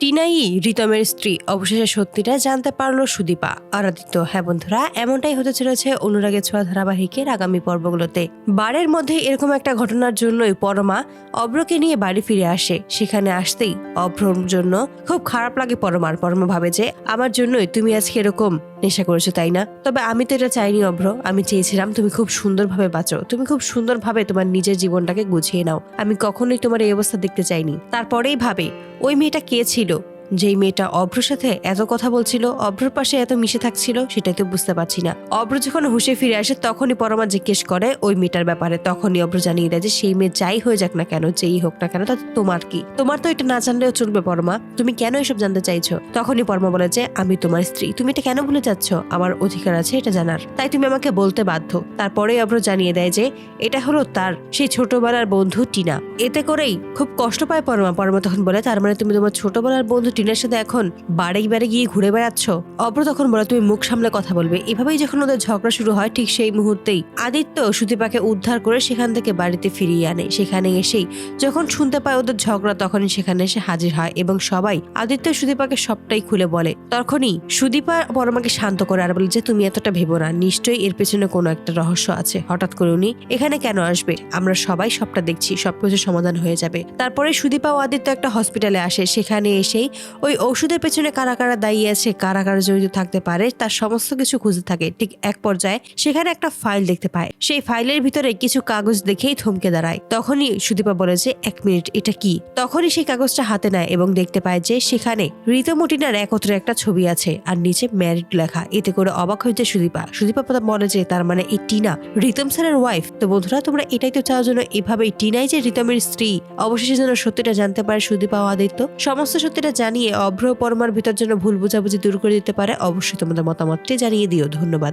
টিনাই রিতমের স্ত্রী। অবশেষে সত্যিটা জানতে পারল সুদীপা। আর আদিত্য হ্যাঁ বন্ধুরা, এমনটাই হতে চলেছে অনুরাগের ছোঁয়া ধারাবাহিকের আগামী পর্বগুলোতে। বারের মধ্যে এরকম একটা ঘটনার জন্যই পরমা অভ্রকে নিয়ে বাড়ি ফিরে আসে। সেখানে আসতেই অভ্রর জন্য খুব খারাপ লাগে পরমার। পরমা ভাবে যে, আমার জন্যই তুমি আজকে এরকম নেশা করেছ, তাই না? তবে আমি তো এটা চাইনি অভ্র। আমি চেয়েছিলাম তুমি খুব সুন্দরভাবে বাঁচো। তুমি খুব সুন্দরভাবে তোমার নিজের জীবনটাকে গুছিয়ে নাও। আমি কখনোই তোমার এই অবস্থা দেখতে চাইনি। তারপরেই ভাবে, ওই মেয়েটা কে ছিল? যেই মেয়েটা অভ্রর সাথে এত কথা বলছিল, অভ্রর পাশে এত মিশে থাকছিল, সেটাই তো বুঝতে পারছি না। অভ্র যখন হুশে ফিরে আসে, তখনই পরমা জিজ্ঞেস করে ওই মেয়েটার ব্যাপারে। তখনই অভ্র জানিয়ে দেয় যে সেই মেয়ে যাই হয়ে যাক না কেন, যেই হোক না কেন, তাতে তোমার কি? তোমার তো এটা না জানলেও চলবে পরমা। তুমি কেন এসব জানতে চাইছো? তখনই পরমা বলে যে, আমি তোমার স্ত্রী। তুমি এটা কেন ভুলে যাচ্ছ? আমার অধিকার আছে, এটা জানার। তাই তুমি আমাকে বলতে বাধ্য। তারপরে অভ্র জানিয়ে দেয় যে, এটা হলো তার, সেই ছোটবেলার বন্ধু টিনা। এতে করেই খুব কষ্ট পায় পরমা। পরমা তখন বলে, তার মানে তুমি তোমার ছোটবেলার বন্ধু টিনার সাথে এখন বাড়ি বাড়ি গিয়ে ঘুরে বেড়াচ্ছ? অভ্র তখন বলে, তুমি মুখ সামলে কথা বলবে। এভাবেই যখন ওদের ঝগড়া শুরু হয়, ঠিক সেই মুহূর্তেই আদিত্য সুদীপাকে উদ্ধার করে সেখান থেকে বাড়িতে ফিরিয়ে আনে। সেখানে এসেই যখন শুনতে পায় ওদের ঝগড়া, তখনই সেখানে এসে হাজির হয় এবং সবাই আদিত্য সুদীপাকে সবটাই খুলে বলে। তখনই সুদীপা পরমাকে শান্ত করে আর বলে যে, তুমি এতটা ভেবো না। নিশ্চয়ই এর পেছনে কোনো একটা রহস্য আছে। হঠাৎ করে উনি এখানে কেন আসবে? আমরা সবাই সবটা দেখছি। সবকিছু সমাধান হয়ে যাবে। তারপরে সুদীপা ও আদিত্য একটা হসপিটালে আসে। সেখানে এসেই ওই ওষুধের পেছনে কারা কারা দায়ী আছে, কারা কারা জড়িত থাকতে পারে, তার সমস্ত কিছু খুঁজে থাকে। ঠিক এক পর্যায়ে সেখানে একটা ফাইল দেখতে পায়। সেই ফাইলের ভিতরে কিছু কাগজ দেখেই থমকে দাঁড়ায়। তখনই সুদীপা বলে যে, এক মিনিট, এটা কি? তখনই সেই কাগজটা হাতে নেয় এবং দেখতে পায় যে, সেখানে ঋতমটিনার একত্রে একটা ছবি আছে আর নিচে ম্যারিড লেখা। এতে করে অবাক হয়েছে সুদীপা। সুদীপা বলে যে, তার মানে এই টিনা, রিতম স্যারের ওয়াইফ তো বন্ধুরা, তোমরা এটাই তো চাও জন্য এভাবেই টিনাই যে রিতমের স্ত্রী, অবশেষে যেন সত্যিটা জানতে পারে সুদীপা ও আদিত্য। সমস্ত সত্যিটা জানিয়ে অভ্র ও পরমার ভিতর যেন ভুল বোঝাবুঝি দূর করে দিতে পারে, অবশ্যই তোমাদের মতামতটি জানিয়ে দিও। ধন্যবাদ।